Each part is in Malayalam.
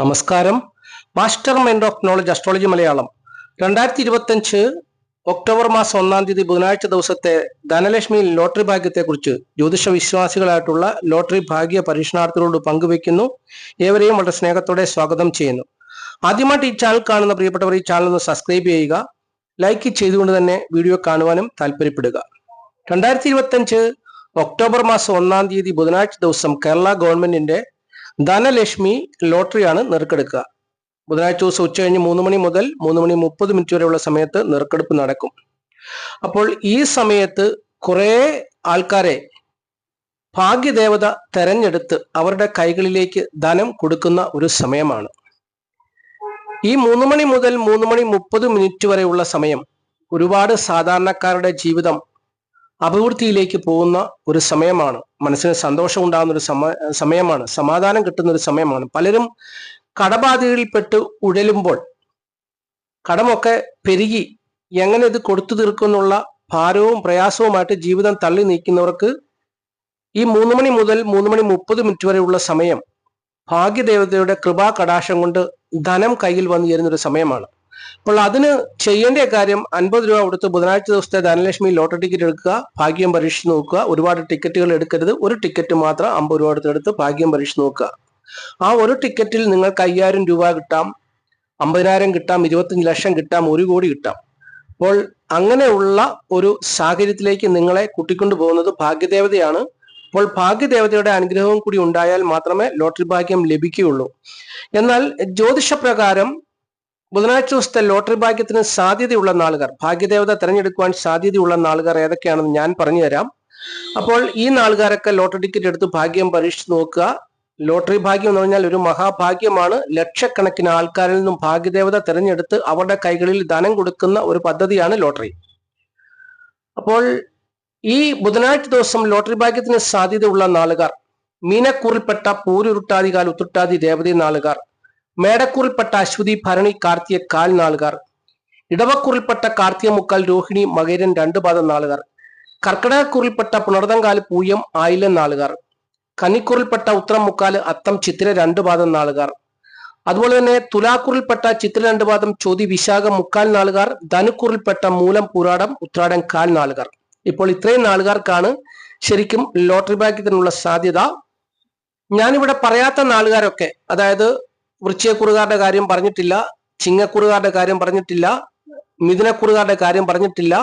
നമസ്കാരം. Master mind of knowledge astrology Malayalam. രണ്ടായിരത്തി ഇരുപത്തഞ്ച് ഒക്ടോബർ മാസം ഒന്നാം തീയതി ബുധനാഴ്ച ദിവസത്തെ ധനലക്ഷ്മി ലോട്ടറി ഭാഗ്യത്തെക്കുറിച്ച് ജ്യോതിഷ വിശ്വാസികളായിട്ടുള്ള ലോട്ടറി ഭാഗ്യ പരീക്ഷണാർത്ഥികളോട് പങ്കുവെക്കുന്നു. ഏവരെയും വളരെ സ്നേഹത്തോടെ സ്വാഗതം ചെയ്യുന്നു. ആദ്യമായിട്ട് ഈ ചാനൽ കാണുന്ന പ്രിയപ്പെട്ടവർ ഈ ചാനൽ ഒന്ന് സബ്സ്ക്രൈബ് ചെയ്യുക ലൈക്ക് ചെയ്തുകൊണ്ട് തന്നെ വീഡിയോ കാണുവാനും താല്പര്യപ്പെടുക. രണ്ടായിരത്തി ഇരുപത്തഞ്ച് ഒക്ടോബർ മാസം ഒന്നാം തീയതി ബുധനാഴ്ച ദിവസം കേരള ഗവൺമെന്റിന്റെ ധനലക്ഷ്മി ലോട്ടറിയാണ് നെറുക്കെടുക്കുക. ബുധനാഴ്ച ദിവസം ഉച്ച കഴിഞ്ഞ് മൂന്ന് മണി മുതൽ മൂന്ന് മണി മുപ്പത് മിനിറ്റ് വരെയുള്ള സമയത്ത് നെറുക്കെടുപ്പ് നടക്കും. അപ്പോൾ ഈ സമയത്ത് കുറേ ആൾക്കാരെ ഭാഗ്യദേവത തെരഞ്ഞെടുത്ത് അവരുടെ കൈകളിലേക്ക് ധനം കൊടുക്കുന്ന ഒരു സമയമാണ്. ഈ മൂന്ന് മണി മുതൽ മൂന്ന് മണി മുപ്പത് മിനിറ്റ് വരെയുള്ള സമയം ഒരുപാട് സാധാരണക്കാരുടെ ജീവിതം അഭിവൃദ്ധിയിലേക്ക് പോകുന്ന ഒരു സമയമാണ്. മനസ്സിന് സന്തോഷം ഉണ്ടാകുന്ന ഒരു സമ സമയമാണ്. സമാധാനം കിട്ടുന്ന ഒരു സമയമാണ്. പലരും കടബാധകളിൽപ്പെട്ട് ഉഴലുമ്പോൾ കടമൊക്കെ പെരുകി എങ്ങനെ ഇത് കൊടുത്തു തീർക്കുന്നുള്ള ഭാരവും പ്രയാസവുമായിട്ട് ജീവിതം തള്ളി നീക്കുന്നവർക്ക് ഈ മൂന്ന് മണി മുതൽ മൂന്ന് മണി മുപ്പത് മിനിറ്റ് വരെയുള്ള സമയം ഭാഗ്യദേവതയുടെ കൃപാ കടാശം കൊണ്ട് ധനം കയ്യിൽ വന്നു ചേരുന്ന ഒരു സമയമാണ്. അപ്പോൾ അതിന് ചെയ്യേണ്ട കാര്യം അൻപത് രൂപ കൊടുത്ത് ബുധനാഴ്ച ദിവസത്തെ ധനലക്ഷ്മി ലോട്ടറി ടിക്കറ്റ് എടുക്കുക ഭാഗ്യം പരീക്ഷിച്ച് നോക്കുക ഒരുപാട് ടിക്കറ്റുകൾ എടുക്കരുത് ഒരു ടിക്കറ്റ് മാത്രം അമ്പത് രൂപ എടുത്തെടുത്ത് എടുത്ത് ഭാഗ്യം പരീക്ഷിച്ച് നോക്കുക. ആ ഒരു ടിക്കറ്റിൽ നിങ്ങൾക്ക് അയ്യായിരം രൂപ കിട്ടാം അമ്പതിനായിരം കിട്ടാം ഇരുപത്തഞ്ച് ലക്ഷം കിട്ടാം ഒരു കോടി കിട്ടാം. അപ്പോൾ അങ്ങനെയുള്ള ഒരു സാഹചര്യത്തിലേക്ക് നിങ്ങളെ കൂട്ടിക്കൊണ്ടു പോകുന്നത് ഭാഗ്യദേവതയാണ്. അപ്പോൾ ഭാഗ്യദേവതയുടെ അനുഗ്രഹവും കൂടി ഉണ്ടായാൽ മാത്രമേ ലോട്ടറി ഭാഗ്യം ലഭിക്കുകയുള്ളൂ. എന്നാൽ ജ്യോതിഷപ്രകാരം ബുധനാഴ്ച ദിവസത്തെ ലോട്ടറി ഭാഗ്യത്തിന് സാധ്യതയുള്ള നാളുകാർ ഭാഗ്യദേവത തിരഞ്ഞെടുക്കുവാൻ സാധ്യതയുള്ള നാളുകാർ ഏതൊക്കെയാണെന്ന് ഞാൻ പറഞ്ഞു തരാം അപ്പോൾ ഈ നാളുകാരൊക്കെ ലോട്ടറി ടിക്കറ്റ് എടുത്ത് ഭാഗ്യം പരീക്ഷിച്ച് നോക്കുക. ലോട്ടറി ഭാഗ്യം എന്ന് പറഞ്ഞാൽ ഒരു മഹാഭാഗ്യമാണ്. ലക്ഷക്കണക്കിന് ആൾക്കാരിൽ നിന്നും ഭാഗ്യദേവത തിരഞ്ഞെടുത്ത് അവരുടെ കൈകളിൽ ധനം കൊടുക്കുന്ന ഒരു പദ്ധതിയാണ് ലോട്ടറി. അപ്പോൾ ഈ ബുധനാഴ്ച ദിവസം ലോട്ടറി ഭാഗ്യത്തിന് സാധ്യതയുള്ള നാളുകാർ മീനക്കൂറിൽപ്പെട്ട പൂരുരുട്ടാതികാൽ ഉത്തുട്ടാതി രേവതി നാളുകാർ മേടക്കൂറിൽപ്പെട്ട അശ്വതി ഭരണി കാർത്തിയ കാൽ നാളുകാർ. ഇടവക്കൂറിൽപ്പെട്ട കാർത്തിക മുക്കാൽ രോഹിണി മകേരൻ രണ്ട് പാദം നാളുകാർ. കർക്കിടകക്കൂറിൽപ്പെട്ട പുണർതങ്കാൽ പൂയം ആയില്യം നാളുകാർ. കന്നിക്കൂറിൽപ്പെട്ട ഉത്തരം മുക്കാൽ അത്തം ചിത്തിര രണ്ട് പാദം നാളുകാർ. അതുപോലെ തന്നെ തുലാക്കൂറിൽപ്പെട്ട ചിത്ര രണ്ട് പാദം ചോതി വിശാഖം മുക്കാൽ നാളുകാർ. ധനുക്കൂറിൽപ്പെട്ട മൂലം പൂരാടം ഉത്രാടം കാൽ നാളുകാർ. ഇപ്പോൾ ഇത്രയും നാളുകാർക്കാണ് ശരിക്കും ലോട്ടറി ഭാഗ്യത്തിനുള്ള സാധ്യത. ഞാനിവിടെ പറയാത്ത നാളുകാരൊക്കെ അതായത് വൃശ്ചയക്കുറുകാരുടെ കാര്യം പറഞ്ഞിട്ടില്ല ചിങ്ങക്കുറുകാരുടെ കാര്യം പറഞ്ഞിട്ടില്ല മിഥുനക്കുറുകാരുടെ കാര്യം പറഞ്ഞിട്ടില്ല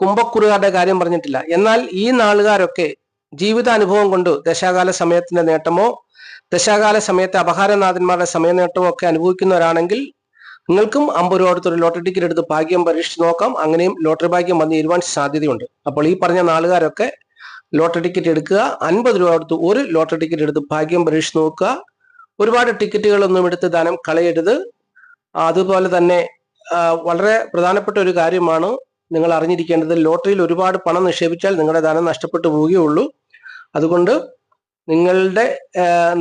കുംഭക്കുറുകാരുടെ കാര്യം പറഞ്ഞിട്ടില്ല. എന്നാൽ ഈ നാളുകാരൊക്കെ ജീവിതാനുഭവം കൊണ്ട് ദശാകാല സമയത്തിന്റെ നേട്ടമോ ദശാകാല സമയത്തെ അപഹാരനാഥന്മാരുടെ സമയനേട്ടമോ ഒക്കെ അനുഭവിക്കുന്നവരാണെങ്കിൽ നിങ്ങൾക്കും അമ്പത് രൂപ അടുത്തൊരു ലോട്ടറി ടിക്കറ്റ് എടുത്ത് ഭാഗ്യം പരീക്ഷിച്ച് നോക്കാം. അങ്ങനെയും ലോട്ടറി ഭാഗ്യം വന്ന് തീരുവാൻ സാധ്യതയുണ്ട്. അപ്പോൾ ഈ പറഞ്ഞ നാളുകാരൊക്കെ ലോട്ടറി ടിക്കറ്റ് എടുക്കുക അൻപത് രൂപ അടുത്ത് ഒരു ലോട്ടറി ടിക്കറ്റ് എടുത്ത് ഭാഗ്യം പരീക്ഷിച്ച് നോക്കുക. ഒരുപാട് ടിക്കറ്റുകളൊന്നും എടുത്ത് ദാനം കളയരുത്. അതുപോലെ തന്നെ വളരെ പ്രധാനപ്പെട്ട ഒരു കാര്യമാണ് നിങ്ങൾ അറിഞ്ഞിരിക്കേണ്ടത്. ലോട്ടറിയിൽ ഒരുപാട് പണം നിക്ഷേപിച്ചാൽ നിങ്ങളുടെ ധനം നഷ്ടപ്പെട്ടു പോവുകയുള്ളൂ. അതുകൊണ്ട് നിങ്ങളുടെ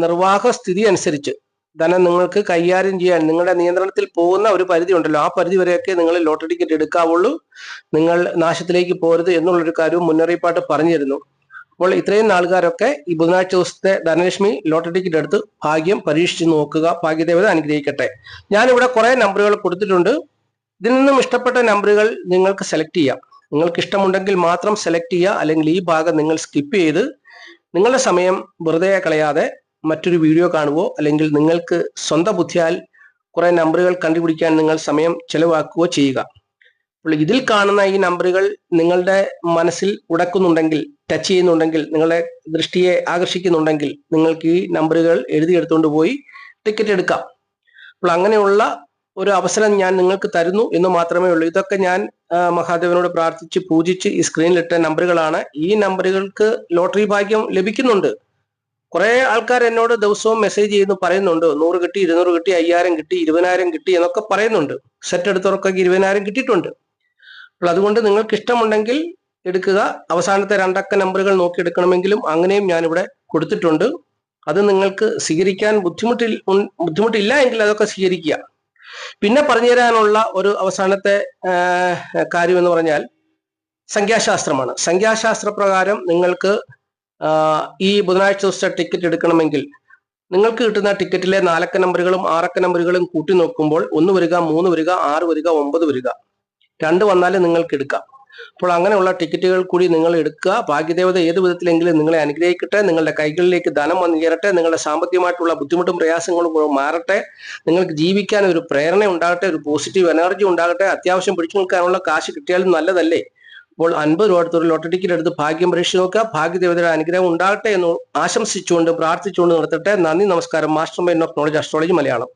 നിർവാഹ സ്ഥിതി അനുസരിച്ച് ധനം നിങ്ങൾക്ക് കൈകാര്യം ചെയ്യാൻ നിങ്ങളുടെ നിയന്ത്രണത്തിൽ പോകുന്ന ഒരു പരിധി ഉണ്ടല്ലോ. ആ പരിധി വരെയൊക്കെ നിങ്ങൾ ലോട്ടറി ടിക്കറ്റ് എടുക്കാവുള്ളൂ. നിങ്ങൾ നാശത്തിലേക്ക് പോരുത് എന്നുള്ളൊരു കാര്യവും മുന്നറിയിപ്പായിട്ട് പറഞ്ഞു തരുന്നു അപ്പോൾ ഇത്രയും ആൾക്കാരൊക്കെ ഈ ബുധനാഴ്ച ദിവസത്തെ ധനലക്ഷ്മി ലോട്ടറി ടിക്കറ്റ് എടുത്ത് ഭാഗ്യം പരീക്ഷിച്ച് നോക്കുക ഭാഗ്യദേവത അനുഗ്രഹിക്കട്ടെ. ഞാനിവിടെ കുറെ നമ്പറുകൾ കൊടുത്തിട്ടുണ്ട്. ഇതിൽ നിന്നും ഇഷ്ടപ്പെട്ട നമ്പറുകൾ നിങ്ങൾക്ക് സെലക്ട് ചെയ്യാം. നിങ്ങൾക്ക് ഇഷ്ടമുണ്ടെങ്കിൽ മാത്രം സെലക്ട് ചെയ്യുക അല്ലെങ്കിൽ ഈ ഭാഗം നിങ്ങൾ സ്കിപ്പ് ചെയ്ത് നിങ്ങളുടെ സമയം വെറുതെ കളയാതെ മറ്റൊരു വീഡിയോ കാണുവോ അല്ലെങ്കിൽ നിങ്ങൾക്ക് സ്വന്തം ബുദ്ധിയാൽ കുറെ നമ്പറുകൾ കണ്ടുപിടിക്കാൻ നിങ്ങൾ സമയം ചെലവാക്കുകയോ ചെയ്യുക. അപ്പോൾ ഇതിൽ കാണുന്ന ഈ നമ്പറുകൾ നിങ്ങളുടെ മനസ്സിൽ ഉടക്കുന്നുണ്ടെങ്കിൽ ടച്ച് ചെയ്യുന്നുണ്ടെങ്കിൽ നിങ്ങളുടെ ദൃഷ്ടിയെ ആകർഷിക്കുന്നുണ്ടെങ്കിൽ നിങ്ങൾക്ക് ഈ നമ്പറുകൾ എഴുതിയെടുത്തുകൊണ്ട് പോയി ടിക്കറ്റ് എടുക്കാം. അപ്പോൾ അങ്ങനെയുള്ള ഒരു അവസരം ഞാൻ നിങ്ങൾക്ക് തരുന്നു എന്ന് മാത്രമേ ഉള്ളൂ. ഇതൊക്കെ ഞാൻ മഹാദേവനോട് പ്രാർത്ഥിച്ച് പൂജിച്ച് ഈ സ്ക്രീനിലിട്ട നമ്പറുകളാണ്. ഈ നമ്പറുകൾക്ക് ലോട്ടറി ഭാഗ്യം ലഭിക്കുന്നുണ്ട്. കുറെ ആൾക്കാർ എന്നോട് ദിവസവും മെസ്സേജ് ചെയ്യുന്നു പറയുന്നുണ്ട്. നൂറ് കിട്ടി ഇരുന്നൂറ് കിട്ടി അയ്യായിരം കിട്ടി ഇരുപതിനായിരം കിട്ടി എന്നൊക്കെ പറയുന്നുണ്ട്. സെറ്റ് എടുത്തവർക്കൊക്കെ ഇരുപതിനായിരം കിട്ടിയിട്ടുണ്ട്. അപ്പോൾ അതുകൊണ്ട് നിങ്ങൾക്ക് ഇഷ്ടമുണ്ടെങ്കിൽ എടുക്കുക. അവസാനത്തെ രണ്ടക്ക നമ്പറുകൾ നോക്കി എടുക്കണമെങ്കിലും അങ്ങനെയും ഞാനിവിടെ കൊടുത്തിട്ടുണ്ട്. അത് നിങ്ങൾക്ക് സ്വീകരിക്കാൻ ബുദ്ധിമുട്ടിൽ ബുദ്ധിമുട്ടില്ല എങ്കിൽ അതൊക്കെ സ്വീകരിക്കുക. പിന്നെ പറഞ്ഞു തരാനുള്ള ഒരു അവസാനത്തെ കാര്യം എന്ന് പറഞ്ഞാൽ സംഖ്യാശാസ്ത്രമാണ്. സംഖ്യാശാസ്ത്ര പ്രകാരം നിങ്ങൾക്ക് ഈ ബുധനാഴ്ച ദിവസത്തെ ടിക്കറ്റ് എടുക്കണമെങ്കിൽ നിങ്ങൾക്ക് കിട്ടുന്ന ടിക്കറ്റിലെ നാലക്ക നമ്പറുകളും ആറക്ക നമ്പറുകളും കൂട്ടി നോക്കുമ്പോൾ ഒന്ന് വരിക മൂന്ന് വരിക ആറ് വരിക ഒമ്പത് വരിക. രണ്ട് വന്നാലും നിങ്ങൾക്ക് എടുക്കാം. അപ്പോൾ അങ്ങനെയുള്ള ടിക്കറ്റുകൾ കൂടി നിങ്ങൾ എടുക്കുക. ഭാഗ്യദേവത ഏത് വിധത്തിലെങ്കിലും നിങ്ങളെ അനുഗ്രഹിക്കട്ടെ. നിങ്ങളുടെ കൈകളിലേക്ക് ധനം വന്നു ചേരട്ടെ. നിങ്ങളുടെ സാമ്പത്തികമായിട്ടുള്ള ബുദ്ധിമുട്ടും പ്രയാസങ്ങളും മാറട്ടെ. നിങ്ങൾക്ക് ജീവിക്കാൻ ഒരു പ്രേരണ ഉണ്ടാകട്ടെ. ഒരു പോസിറ്റീവ് എനർജി ഉണ്ടാകട്ടെ. അത്യാവശ്യം പിടിച്ചു നിൽക്കാനുള്ള കാശ് കിട്ടിയാലും നല്ലതല്ലേ? അപ്പോൾ അൻപത് രൂപ അടുത്തൊരു ലോട്ടറി ടിക്കറ്റ് എടുത്ത് ഭാഗ്യം പരീക്ഷ നോക്കുക. ഭാഗ്യദേവതയുടെ അനുഗ്രഹം ഉണ്ടാകട്ടെ എന്ന് ആശംസിച്ചുകൊണ്ട് പ്രാർത്ഥിച്ചുകൊണ്ട് നിർത്തട്ടെ. നന്ദി നമസ്കാരം. Master mind of knowledge astrology Malayalam.